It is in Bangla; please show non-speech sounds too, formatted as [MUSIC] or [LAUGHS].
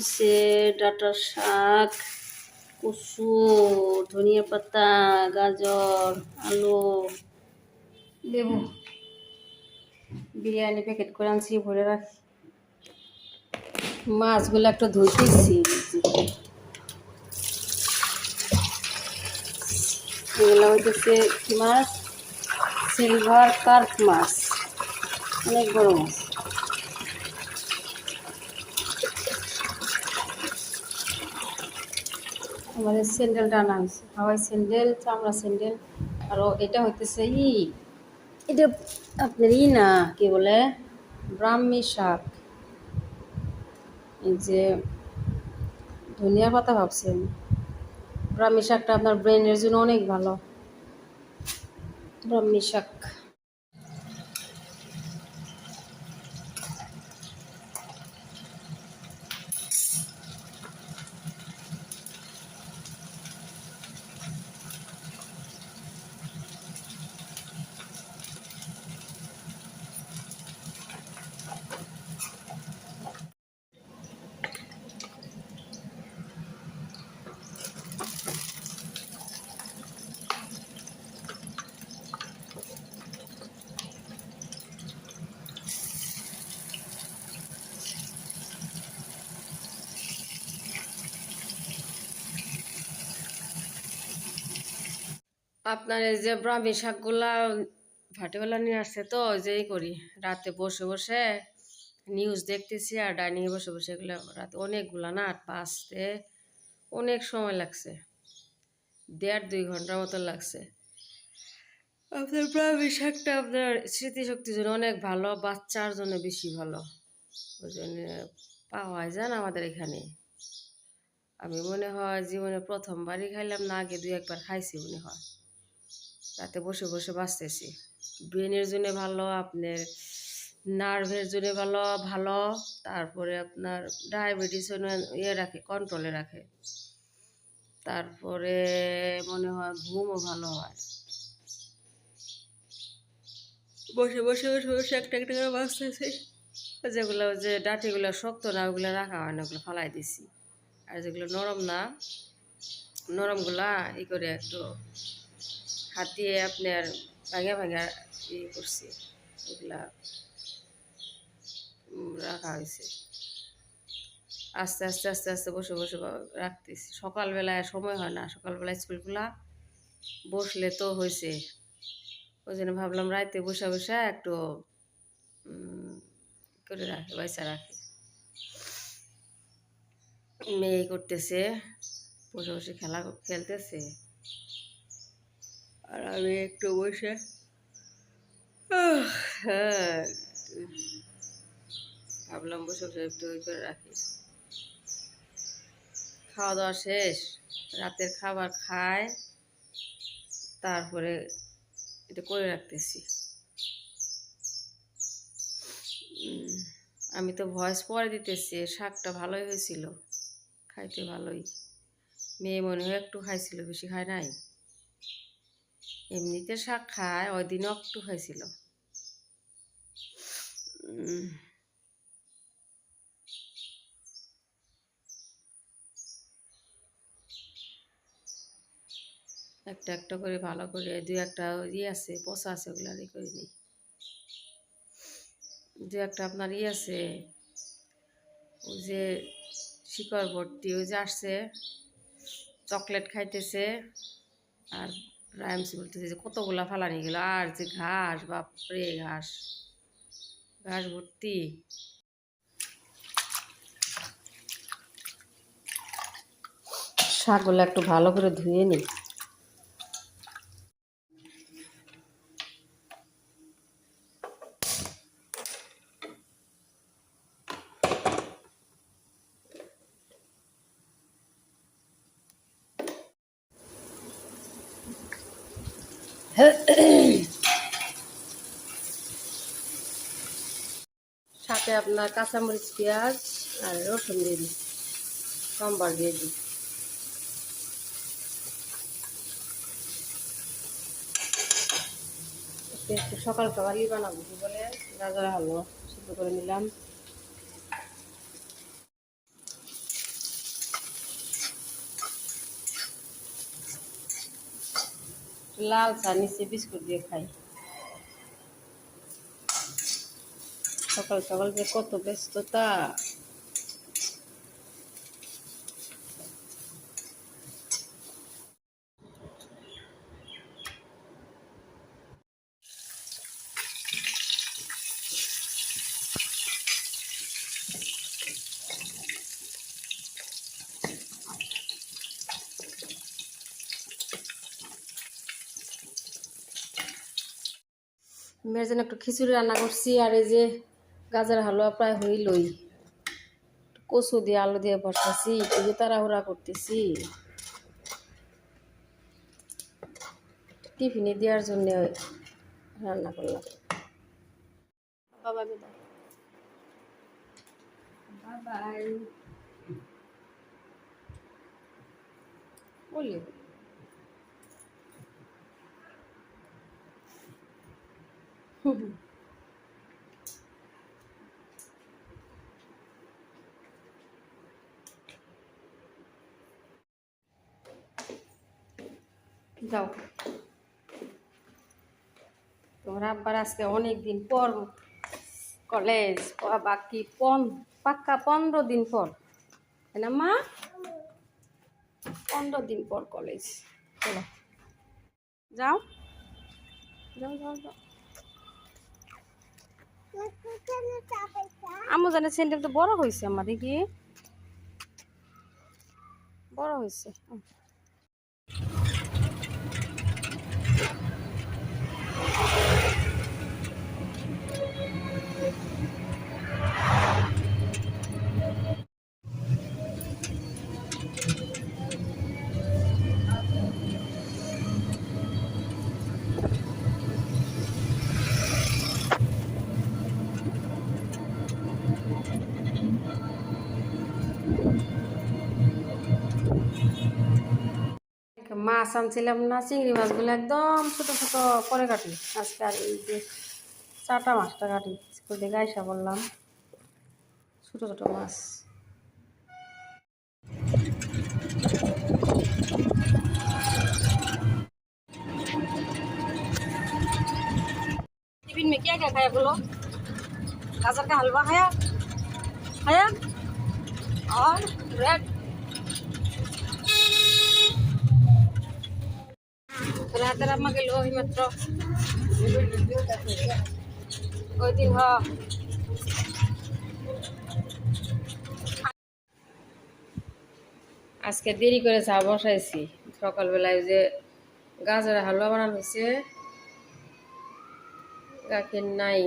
উঠছে ডাটা শাক, কচু, ধনিয়া পাতা, গাজর, আলু, লেবু, বিরিয়ানি প্যাকেট করে আনছি, ভরে রাখি। মাছগুলো একটু ধুইতেছি এগুলো হইতেছে কি মাছ? সিলভার কার্প মাছ, অনেক বড় মাছ। আমাদের স্যান্ডেলটা আনা হয়েছে হাওয়াই স্যান্ডেল, চামড়া স্যান্ডেল আরও এটা হইতেছে ই, এটা আপনার ই না, কি বলে? ব্রাহ্মী শাক। এই যে ধনিয়া পাতা ভাবছেন। ব্রাহ্মী শাকটা আপনার ব্রেনের জন্য অনেক ভালো। ব্রাহ্মী শাক। আপনার এই যে ব্রাহ্মী শাকগুলা ভাটিবেলা নিয়ে আসছে তো যেই করি। রাতে বসে বসে নিউজ দেখতেছি আর ডাইনিংয়ে বসে বসে এগুলো রাতে অনেকগুলা না বাঁচতে অনেক সময় লাগছে। দেড় দুই ঘণ্টার মতো লাগছে। আপনার ব্রাহ্মী শাকটা আপনার স্মৃতিশক্তির জন্য অনেক ভালো, বাচ্চার জন্য বেশি ভালো। ওই জন্য পাওয়া যায় না আমাদের এখানে। আমি মনে হয় জীবনে প্রথমবারই খাইলাম, না আগে দুই একবার খাইছি মনে হয়। রাতে বসে বসে বাঁচতেছি। ব্রেনের জন্য ভালো আপনার নার্ভের জন্য ভালো ভালো তারপরে আপনার ডায়াবেটিস ইয়ে রাখে কন্ট্রোলে রাখে। তারপরে মনে হয় ঘুমও ভালো হয়। বসে বসে বসে বসে একটা একটা করে বাঁচতেছি। যেগুলো যে ডাটিগুলো শক্ত না ওগুলো রাখা হয় না ওগুলো ফালাই দিছি। আর যেগুলো নরম না নরমগুলা ই করে একটু হাত দিয়ে আপনার ভাঙা ভাঙা ইয়ে করছি। এগুলা রাখা হয়েছে। আস্তে আস্তে আস্তে আস্তে বসে বসে রাখতেছি। সকালবেলায় সময় হয় না। সকালবেলা স্কুলগুলা বসলে তো হয়েছে। ওই জন্য ভাবলাম রাইতে বসে বসে একটু করে রাখে পয়সা রাখে। মেয়ে করতেছে, বসে বসে খেলা, খেলতেছে। আর আমি একটু বসে। হ্যাঁ। ভাবলাম বসে বসে একটু ওই করে রাখি। খাওয়া দাওয়া শেষ, রাতের খাবার খায়, তারপরে এটা করে রাখতেছি। আমি তো ভয়েস পরে দিতেছি, শাকটা ভালোই হয়েছিল, খাইতে ভালোই। মেয়ে মনে হয় একটু খাইছিল, বেশি খায় নাই। এমনিতে শাক খায় ওই দিনও একটু উম, একটা একটা করে ভালো করে দুই একটা ইয়ে আছে পচা আছে ওগুলো ই করে নিই। দু একটা আপনার ইয়ে আছে ওই যে শিকড় ভর্তি ওই যে আসছে চকলেট খাইতেছে আর রাইমস বলতেছে যে, কতগুলা ফালানি গেল? আর যে ঘাস, বাপরে ঘাস। ঘাস ভর্তি। শাকগুলো একটু ভালো করে ধুয়ে নিই সাথে আপনার কাঁচামরিচ, পেঁয়াজ আর রসুন দিয়ে দিই। সোমবার দিয়ে দিই। একটু সকাল খাবারই বানাবো বলে? গাজর হালুয়া সিদ্ধ করে নিলাম। লাল চা নিচে বিস্কুট দিয়ে খাই। সকাল সকাল যে কত ব্যস্ততা। মেয়ের জন্য একটু খিচুড়ি রান্না করছি, আর এই যে গাজর হালুয়া প্রায় হইলই। কচু দিয়ে, আলু দিয়ে বসাছি একটু তাড়াহুড়া করতেছি। টিফিনে দেওয়ার জন্য রান্না করলাম। বাবা বলি [LAUGHS] যাও। তোমার আব্বার আজকে অনেক দিন পর কলেজ বাকি পন, পাক্কা পনেরো দিন পর। তাই না, মা? পনেরো দিন পর কলেজ। চলো। যাও। যাও যাও যাও। আমু জানে স্যান্ডেল তো বড় হয়েছে আমার দেখি। বড় হয়েছে মাছ আনছিলাম না চিংড়ি মাছগুলো একদম ছোটো ছোটো করে কাটি আজকে আর এই যে চাটা মাছটা কাটি স্কুল থেকে আইসা বললাম ছোটো ছোটো মাছ टिफिन में क्या क्या खाया बोलो गाजर का हलवा खाया खाया और ब्रेड আজকে দেরি করে চা বসাইছি। সকালবেলায় যে গাজরের হালুয়া বানানো হয়েছে। গাখির নাই।